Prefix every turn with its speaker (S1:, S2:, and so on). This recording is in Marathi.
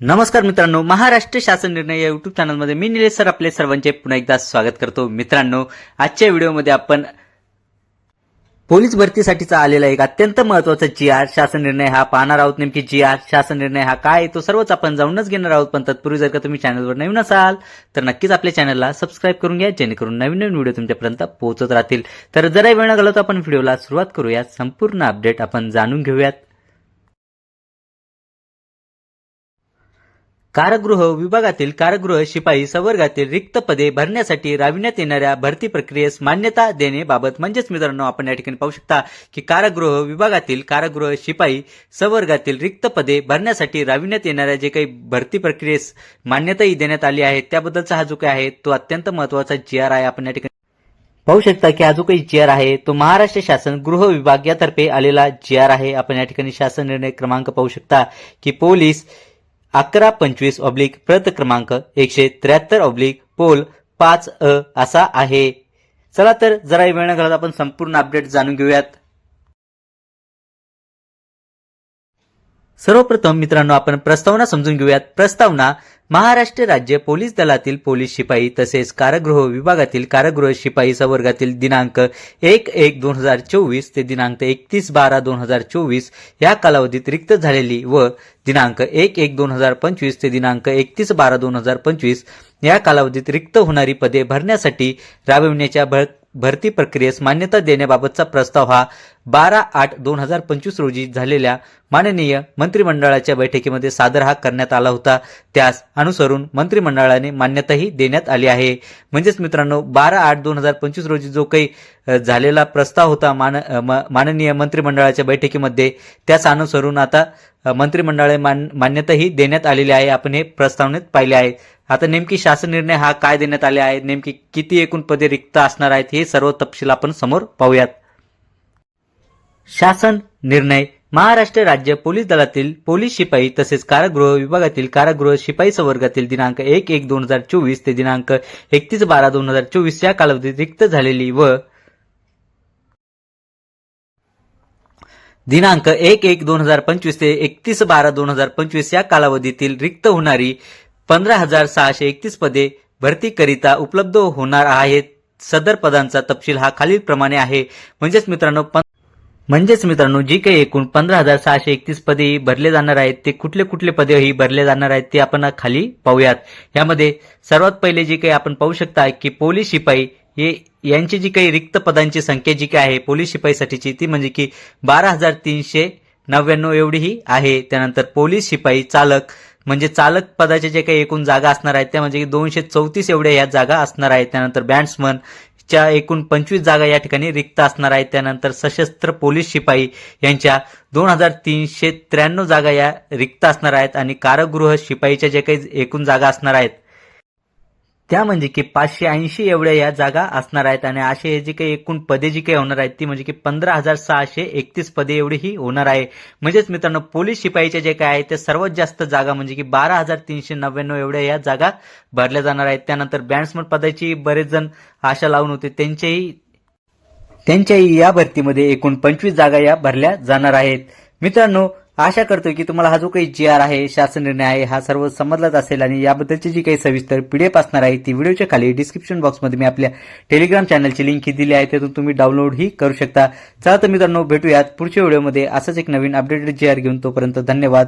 S1: नमस्कार मित्रांनो महाराष्ट्र शासन निर्णय या युट्यूब चॅनलमध्ये मी निलेश सर आपले सर्वांचे पुन्हा एकदा स्वागत करतो. मित्रांनो आजच्या व्हिडिओमध्ये आपण पोलीस भरतीसाठीचा आलेला एक अत्यंत महत्त्वाचा जी आर शासन निर्णय हा पाहणार आहोत. नेमकी जी आर शासन निर्णय हा काय आहे तो सर्वच आपण जाऊनच घेणार आहोत. पण तत्पूर्वी जर का तुम्ही चॅनलवर नवीन असाल तर नक्कीच आपल्या चॅनलला सबस्क्राईब करून घ्या जेणेकरून नवीन नवीन व्हिडिओ तुमच्यापर्यंत पोहोचत राहतील. तर जरा वेळ लागला तर आपण व्हिडिओला सुरुवात करूया. संपूर्ण अपडेट आपण जाणून घेऊयात. कारागृह विभागातील कारागृह शिपाई संवर्गातील रिक्त पदे भरण्यासाठी राबविण्यात येणाऱ्या भरती प्रक्रियेस मान्यता देण्याबाबत म्हणजेच मित्रांनो आपण या ठिकाणी पाहू शकता की कारागृह विभागातील कारागृह शिपाई संवर्गातील रिक्त पदे भरण्यासाठी राबविण्यात येणाऱ्या जे काही भरती प्रक्रियेस मान्यताही देण्यात आली आहे त्याबद्दलचा हा जो काही आहे तो अत्यंत महत्त्वाचा जी आर आहे. आपण या ठिकाणी पाहू शकता की हा जो काही जी आर आहे तो महाराष्ट्र शासन गृह विभाग यातर्फे आलेला जी आर आहे. आपण या ठिकाणी शासन निर्णय क्रमांक पाहू शकता की पोलीस अकरा पंचवीस ऑब्लिक प्रत क्रमांक एकशे त्र्याहत्तर ऑब्लिक पोल पाच अ असा आहे. चला तर जरा वेळ न घालत आपण संपूर्ण अपडेट जाणून घेऊयात. सर्वप्रथम मित्रांनो आपण प्रस्तावना समजून घेऊयात. प्रस्तावना महाराष्ट्र राज्य पोलीस दलातील पोलीस शिपाई तसेच कारागृह विभागातील कारागृह शिपाई संवर्गातील दिनांक एक एक दोन हजार चोवीस ते दिनांक एकतीस बारा दोन हजार चोवीस या कालावधीत रिक्त झालेली व दिनांक एक एक दोन हजार पंचवीस ते दिनांक एकतीस बारा दोन हजार पंचवीस या कालावधीत रिक्त होणारी पदे भरण्यासाठी राबविण्याच्या भर भरती प्रक्रियेस मान्यता देण्याबाबतचा प्रस्ताव हा बारा आठ दोन हजार पंचवीस रोजी झालेल्या माननीय मंत्रिमंडळाच्या बैठकीमध्ये सादर हा करण्यात आला होता. त्यास अनुसरून मंत्रिमंडळाने मान्यताही देण्यात आली आहे. म्हणजेच मित्रांनो बारा आठ दोन हजार पंचवीस रोजी जो काही झालेला प्रस्ताव होता मान माननीय मंत्रिमंडळाच्या बैठकीमध्ये. त्यास अनुसरून आता अ, मंत्रिमंडळ मान मान्यताही देण्यात आलेली आहे. आपण हे प्रस्तावनेत पाहिले आहे. आता नेमकी शासन निर्णय हा काय देण्यात आले आहे नेमकी किती एकूण पदे रिक्त असणार आहेत? हे सर्व तपशील आपण समोर पाहूयात. शासन निर्णय. महाराष्ट्र राज्य पोलीस दलातील पोलीस शिपाई तसेच कारागृह विभागातील कारागृह शिपाई संवर्गातील दिनांक एक एक दोन हजार चोवीस ते दिनांक एकतीस बारा दोन हजार चोवीस या कालावधीत रिक्त झालेली व दिनांक एक एक दोन हजार पंचवीस ते एकतीस बारा दोन हजार पंचवीस या कालावधीतील रिक्त होणारी पंधरा हजार सहाशे एकतीस पदे भरतीकरिता उपलब्ध होणार आहेत. सदर पदांचा तपशील हा खालीलप्रमाणे आहे. म्हणजेच मित्रांनो म्हणजेच मित्रांनो जी काही एकूण पंधरा हजार सहाशे एकतीस पदे ही भरले जाणार आहेत ते कुठले कुठले पदे ही भरले जाणार आहेत ते आपण खाली पाहूयात. यामध्ये सर्वात पहिले जे काही आपण पाहू शकता की पोलीस शिपाई हे यांची जी काही रिक्त पदांची संख्या जी काही आहे पोलीस शिपाईसाठीची ती म्हणजे की बारा हजार तीनशे नव्याण्णव एवढी ही आहे. त्यानंतर पोलीस शिपाई चालक म्हणजे चालक पदाच्या जे काही एकूण जागा असणार आहेत त्या म्हणजे की दोनशे चौतीस एवढ्या या जागा असणार आहेत. त्यानंतर बॅट्समन च्या एकूण पंचवीस जागा या ठिकाणी रिक्त असणार आहेत. त्यानंतर सशस्त्र पोलीस शिपाई यांच्या दोन हजार तीनशे त्र्याण्णव जागा या रिक्त असणार आहेत. आणि कारागृह शिपाईच्या जे काही एकूण जागा असणार आहेत त्या म्हणजे की पाचशे ऐंशी एवढ्या या जागा असणार आहेत आणि असे हे काही एकूण पदे जी काही होणार आहेत ती म्हणजे की पंधरा हजार सहाशे एकतीस पदे एवढी ही होणार आहे. म्हणजेच मित्रांनो पोलीस शिपाईच्या जे काय आहे ते सर्वात जास्त जागा म्हणजे की बारा हजार तीनशे नव्याण्णव एवढ्या या जागा भरल्या जाणार आहेत. त्यानंतर बॅट्समन पदाची बरेच जण आशा लावून होते. त्यांच्याही त्यांच्याही या भरतीमध्ये एकूण पंचवीस जागा या भरल्या जाणार आहेत. मित्रांनो आशा करतो की तुम्हाला हा जो काही जी आर आहे शासन निर्णय आहे हा सर्व समजलाच असेल आणि याबद्दलची जी काही सविस्तर पीडीएफ असणार आहे ती व्हिडिओच्या खाली डिस्क्रिप्शन बॉक्समध्ये मी आपल्या टेलिग्राम चॅनलची लिंक ही दिली आहे त्यातून तुम्ही डाउनलोड ही करू शकता. चला तर मित्रांनो भेटूयात पुढच्या व्हिडिओमध्ये असंच एक नवीन अपडेटेड जी आर घेऊन तोपर्यंत धन्यवाद.